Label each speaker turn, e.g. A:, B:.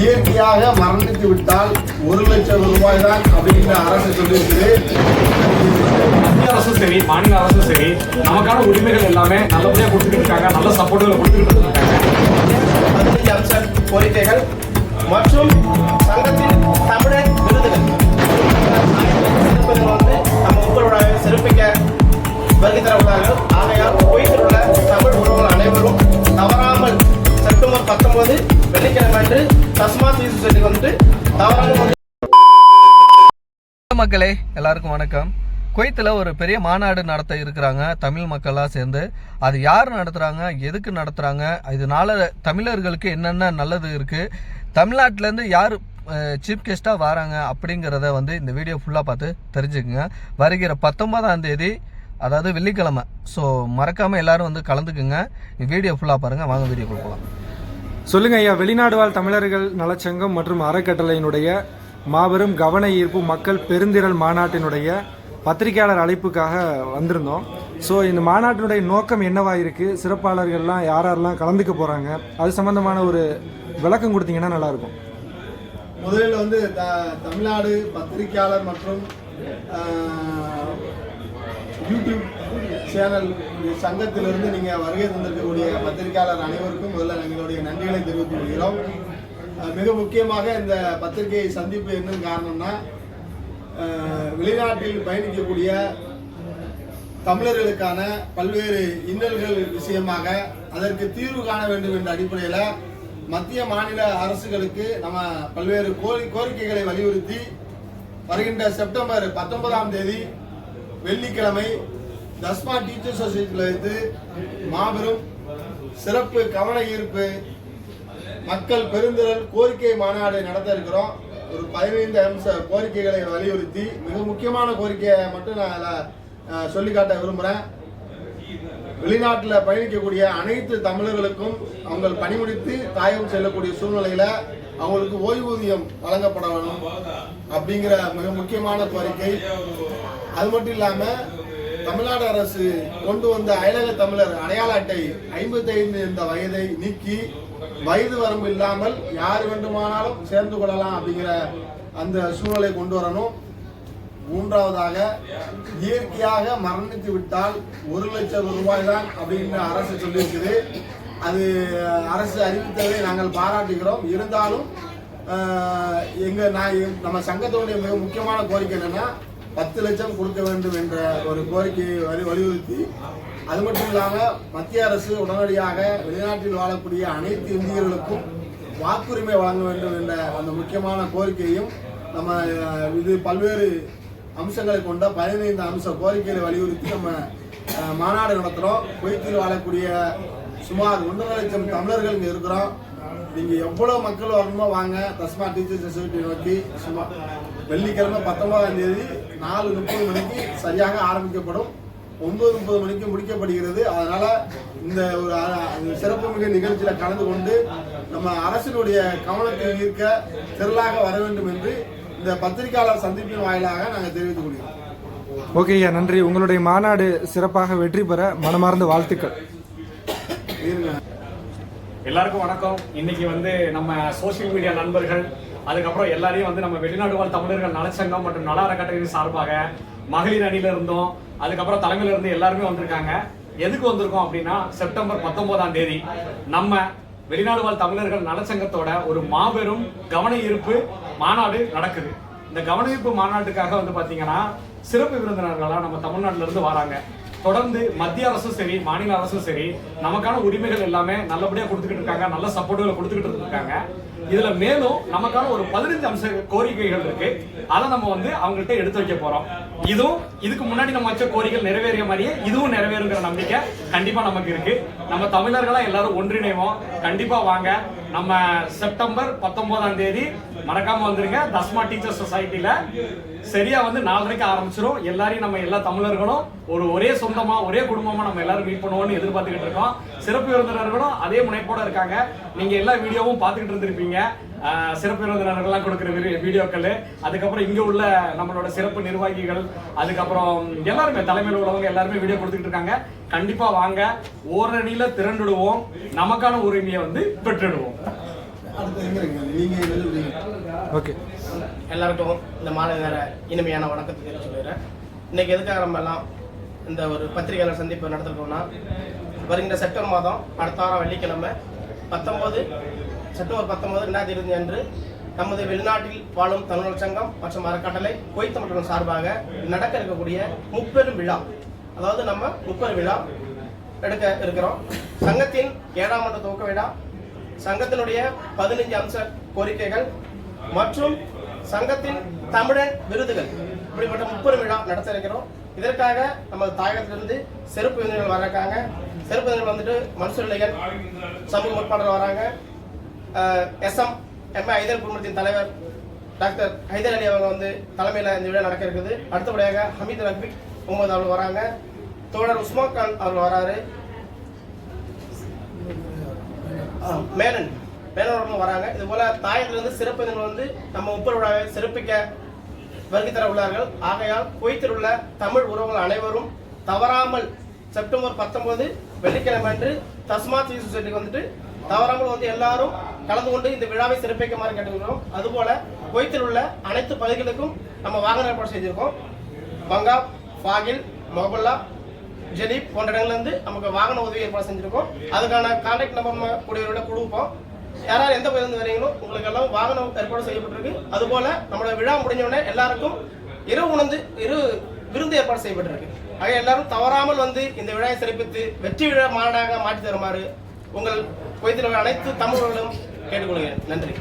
A: இயற்கையாக மரணித்து விட்டால் ஒரு லட்சம் ரூபாய் தான் அப்படிங்கிற அரசு சொல்லியிருக்குது.
B: மத்திய அரசும் சரி மாநில அரசும் சரி நமக்கான உரிமைகள் எல்லாமே நல்லபடியாக கொடுத்துட்டு இருக்காங்க நல்ல சப்போர்ட்டுகளை கொடுத்துட்டு இருக்காங்க.
C: மக்களே எல்லாருக்கும் வணக்கம். குவைத்தில் ஒரு பெரிய மாநாடு நடத்த இருக்கிறாங்க தமிழ் மக்களாக சேர்ந்து. அது யார் நடத்துகிறாங்க எதுக்கு நடத்துகிறாங்க இதனால தமிழர்களுக்கு என்னென்ன நல்லது இருக்குது தமிழ்நாட்டிலேருந்து யார் சீஃப் கெஸ்ட்டாக வராங்க அப்படிங்கிறத வந்து இந்த வீடியோ ஃபுல்லாக பார்த்து தெரிஞ்சுக்குங்க. வருகிற பத்தொன்பதாம் தேதி அதாவது வெள்ளிக்கிழமை. ஸோ மறக்காமல் எல்லாரும் வந்து கலந்துக்குங்க. வீடியோ ஃபுல்லாக பாருங்கள் வாங்க வீடியோ போகலாம்
D: சொல்லுங்கள் ஐயா வெளிநாடு வாழ் தமிழர்கள் நலச்சங்கம் மற்றும் அறக்கட்டளையினுடைய மாபெரும் கவன ஈர்ப்பு மக்கள் பெருந்திரள் மாநாட்டினுடைய பத்திரிகையாளர் அழைப்புக்காக வந்திருந்தோம். ஸோ இந்த மாநாட்டினுடைய நோக்கம் என்னவாக இருக்குது சிறப்பாளர்கள்லாம் யார் யாரெல்லாம் கலந்துக்க போகிறாங்க அது சம்மந்தமான ஒரு விளக்கம் கொடுத்தீங்கன்னா நல்லாயிருக்கும்.
A: முதலில் வந்து த- தமிழ்நாடு பத்திரிகையாளர் மற்றும் யூடியூப் சேனல் சங்கத்திலிருந்து நீங்கள் வருகை தந்திருக்கக்கூடிய பத்திரிகையாளர் அனைவருக்கும் முதல்ல எங்களுடைய நன்றிகளை தெரிவித்துக் கொள்கிறோம். மிக முக்கியமாக இந்த பத்திரிகை சந்திப்பு என்ன காரணம்னா வெளிநாட்டில் பயணிக்கக்கூடிய தமிழர்களுக்கான பல்வேறு இன்னல்கள் விஷயமாக அதற்கு தீர்வு காண வேண்டும் என்ற அடிப்படையில் மத்திய மாநில அரசுகளுக்கு நம்ம பல்வேறு கோரி கோரிக்கைகளை வலியுறுத்தி வருகின்ற செப்டம்பர் பத்தொன்பதாம் தேதி வெள்ளிக்கிழமை தஸ்மா டீச்சர் சொசைட்டியில் வைத்து மாபெரும் சிறப்பு கவன ஈர்ப்பு மக்கள் பெருந்திரள் கோரிக்கை மாநாடு நடத்த இருக்கிறோம். ஒரு பதினைந்து அம்ச கோரிக்கைகளை வலியுறுத்தி மிக முக்கியமான கோரிக்கையை மட்டும் நான் அதில் சொல்லி காட்ட விரும்புகிறேன் வெளிநாட்டில் பயணிக்கக்கூடிய அனைத்து தமிழர்களுக்கும் அவங்க பணி முடித்து தாயம் செல்லக்கூடிய சூழ்நிலையில் அவங்களுக்கு ஓய்வூதியம் வழங்கப்பட வேணும் அப்படிங்கிற மிக முக்கியமான கோரிக்கை. அது மட்டும் இல்லாமல் தமிழ்நாடு அரசு கொண்டு வந்த அயலக தமிழர் அடையாள அட்டை ஐம்பத்தைந்து இந்த வயதை நீக்கி வயது வரம்பு இல்லாமல் யார் வேண்டுமானாலும் சேர்ந்து கொள்ளலாம் அப்படிங்கிற அந்த சூழ்நிலை கொண்டு வரணும். மூன்றாவதாக இயற்கையாக மரணித்து விட்டால் ஒரு லட்சம் ரூபாய் தான் அப்படின்னு அரசு சொல்லியிருக்குது. அது அரசு அறிவித்ததை நாங்கள் பாராட்டுகிறோம். இருந்தாலும் எங்க நான் நம்ம சங்கத்தினுடைய மிக முக்கியமான கோரிக்கை என்னன்னா பத்து லட்சம் கொடுக்க வேண்டும் என்ற ஒரு கோரிக்கையை வலி வலியுறுத்தி அது மட்டும் இல்லாமல் மத்திய அரசு உடனடியாக வெளிநாட்டில் வாழக்கூடிய அனைத்து இந்தியர்களுக்கும் வாக்குரிமை வழங்க வேண்டும் என்ற அந்த முக்கியமான கோரிக்கையும் நம்ம இது பல்வேறு அம்சங்களை கொண்ட பதினைந்து அம்ச கோரிக்கைகளை வலியுறுத்தி நம்ம மாநாடு நடத்துகிறோம் குவைத்தில் வாழக்கூடிய சுமார் ஒன்றரை லட்சம் தமிழர்கள் இங்கே இருக்கிறோம். நீங்கள் எவ்வளோ மக்கள் வரணுமோ வாங்க. தஸ்மா டீச்சர் சொசைட்டி நோக்கி சும்மா வெள்ளிக்கிழமை பத்தொன்பதாம் தேதி நாலு முப்பது மணிக்கு சரியாக ஆரம்பிக்கப்படும். ஒன்பது முப்பது மணிக்கு முடிக்கப்படுகிறது. அதனால இந்த ஒரு இந்த சிறப்புமிகு நிகழ்ச்சியில கலந்து கொண்டு நம்ம அரசினுடைய கவனத்தை ஈர்க்க திரளாக வர வேண்டும் என்று இந்த பத்திரிகையாளர் சந்திப்பின் வாயிலாக நாங்கள் தெரிவித்துக் கொள்கிறோம்.
D: ஓகே ஐயா நன்றி. உங்களுடைய மாநாடு சிறப்பாக வெற்றி பெற மனமார்ந்த வாழ்த்துக்கள்.
B: எல்லாருக்கும் வணக்கம். இன்னைக்கு வந்து நம்ம சோஷியல் மீடியா நண்பர்கள் அதுக்கப்புறம் எல்லாரையும் வந்து நம்ம வெளிநாடு வாழ் தமிழர்கள் நலச்சங்கம் மற்றும் நல அறக்கட்டளை சார்பாக மகளிர் அணியில இருந்தோம். அதுக்கப்புறம் தலைமையில இருந்து எல்லாருமே வந்திருக்காங்க. எதுக்கு வந்திருக்கோம் அப்படின்னா செப்டம்பர் பத்தொன்பதாம் தேதி நம்ம வெளிநாடு வாழ் தமிழர்கள் நலச்சங்கத்தோட ஒரு மாபெரும் கவன ஈர்ப்பு மாநாடு நடக்குது. இந்த கவன ஈர்ப்பு மாநாட்டுக்காக வந்து பாத்தீங்கன்னா சிறப்பு விருந்தினர்களா நம்ம தமிழ்நாட்டில இருந்து வராங்க. தொடர்ந்து மத்திய அரசும் சரி மாநில அரசும் சரி நமக்கான உரிமைகள் எல்லாமே நல்லபடியா கொடுத்துக்கிட்டு இருக்காங்க. நல்ல சப்போர்ட்டுகளை கொடுத்துக்கிட்டு இருக்காங்க. இதுல மேலும் நமக்கான ஒரு பதினஞ்சு அம்ச கோரிக்கைகள் இருக்கு. அதை நம்ம வந்து அவங்கள்ட்ட எடுத்து வைக்க போறோம். இதுவும் இதுக்கு முன்னாடி நம்ம வச்ச கோரிக்கை நிறைவேறிய மாதிரியே இதுவும் நிறைவேறுங்கிற நம்பிக்கை கண்டிப்பா நமக்கு இருக்கு. நம்ம தமிழர்களா எல்லாரும் ஒன்றிணைவோம். கண்டிப்பா வாங்க. நம்ம செப்டம்பர் பத்தொன்பதாம் தேதி மறக்காம வந்துருங்க. தஸ்மா டீச்சர் சொசைட்டில சரியா வந்து நாலரைக்கு ஆரம்பிச்சிரும். எல்லாரையும் நம்ம எல்லா தமிழர்களும் ஒரு ஒரே சொந்தமா ஒரே குடும்பமா நம்ம எல்லாரும் மீட் பண்ணுவோம்னு எதிர்பார்த்துக்கிட்டு இருக்கோம். சிறப்பு விருந்தினர்களும் அதே முனைப்போட இருக்காங்க. நீங்க எல்லா வீடியோவும் பார்த்துக்கிட்டு இருந்திருப்பீங்க. சிறப்பு விருந்தினர்கள்லாம் கொடுக்குற வீடியோ- வீடியோக்கள். அதுக்கப்புறம் இங்க உள்ள நம்மளோட சிறப்பு நிர்வாகிகள் அதுக்கப்புறம் எல்லாருமே தலைமையில் உள்ளவங்க எல்லாருமே வீடியோ கொடுத்துக்கிட்டு இருக்காங்க. கண்டிப்பா வாங்க. ஓரணியில திரண்டுடுவோம். நமக்கான உரிமையை வந்து பெற்றுடுவோம்.
D: ஓகே.
E: எல்லாருக்கும் இந்த மாலை நேர இனிமையான வணக்கத்தை தெரிவிச்சுக்கிறேன் இன்னைக்கு எதுக்காக நம்ம எல்லாம் இந்த ஒரு பத்திரிகையாளர் சந்திப்பு நடத்திருக்கோம்னா வருகின்ற செப்டம்பர் மாதம் அடுத்த வாரம் வெள்ளிக்கிழமை பத்தொன்பது செப்டம்பர் பத்தொன்பது ரெண்டாயிரத்தி இருபத்தி அன்று நமது வெளிநாட்டில் வாழும் தமிழர் சங்கம் மற்றும் அறக்கட்டளை குவைத் மற்றும் சார்பாக நடக்க இருக்கக்கூடிய முப்பெரும் விழா. அதாவது நம்ம முப்பெரும் விழா எடுக்க இருக்கிறோம். சங்கத்தின் ஏழாம் ஆண்டு துவக்க விழா. சங்கத்தினுடைய பதினைஞ்சு அம்ச கோரிக்கைகள் மற்றும் சங்கத்தின் தமிழர் விருதுகள். இப்படிப்பட்ட முப்பெரும் விழா நடத்த இருக்கிறோம். இதற்காக நமது தாயகத்திலிருந்து செருப்பு விருந்தினர்கள் வர்றாங்க செருப்பு விருந்தினர்கள் வந்துட்டு மனுஷநிலைகள் சமூக முற்பாளர் வராங்க. எஸ்எம் எம் ஐதர் குடும்பத்தின் தலைவர் டாக்டர் ஹைதர் அலி அவங்க வந்து தலைமையில் இந்த விழா நடக்க இருக்குது. அடுத்தபடியாக ஹமீத் ரஃபிக் முகமது அவர்கள் வராங்க. தோழர் உஸ்மான் கான் அவர்கள் வராரு. மேலன் மேனன் மேனன் அவர்களும் வராங்க. இது போல தாயத்திலிருந்து சிறப்பு வந்து நம்ம முப்பது விழாவை சிறப்பிக்க வருகை தர உள்ளார்கள் ஆகையால் குவைத்தில் உள்ள தமிழ் உறவுகள் அனைவரும் தவறாமல் செப்டம்பர் பத்தொன்பது வெள்ளிக்கிழமை அன்று தஸ்மாத் சி சொசைட்டிக்கு வந்துட்டு தவறாமல் வந்து எல்லாரும் கலந்து கொண்டு இந்த விழாவை சிறப்பிக்குமாறு கேட்டுக்கிறோம் அதுபோல குவைத்தில் உள்ள அனைத்து பகுதிகளுக்கும் நம்ம வாகன ஏற்பாடு செய்திருக்கோம். பங்காப் ஃபாகில் மொபல்லா ஜெலீப் போன்ற இடங்கள்லேருந்து நமக்கு வாகன உதவி ஏற்பாடு செஞ்சுருக்கோம். அதுக்கான கான்டாக்ட் நம்பர் நம்ம கொடுப்போம். யாராவது எந்த பகுதியிலிருந்து வரீங்களோ உங்களுக்கு எல்லாம் வாகனம் ஏற்பாடு செய்யப்பட்டிருக்கு. அதுபோல நம்மளோட விழா முடிஞ்சோடனே எல்லாருக்கும் இரு உணர்ந்து இரு விருந்து ஏற்பாடு செய்யப்பட்டிருக்கு. ஆக எல்லாரும் தவறாமல் வந்து இந்த விழாவை சிறப்பித்து வெற்றி விழா மாநாடாக மாற்றி தருமாறு உங்கள் குவைத்தில் உள்ள அனைத்து தமிழர்களும் கேட்டுக்கொள்கிறேன். நன்றி.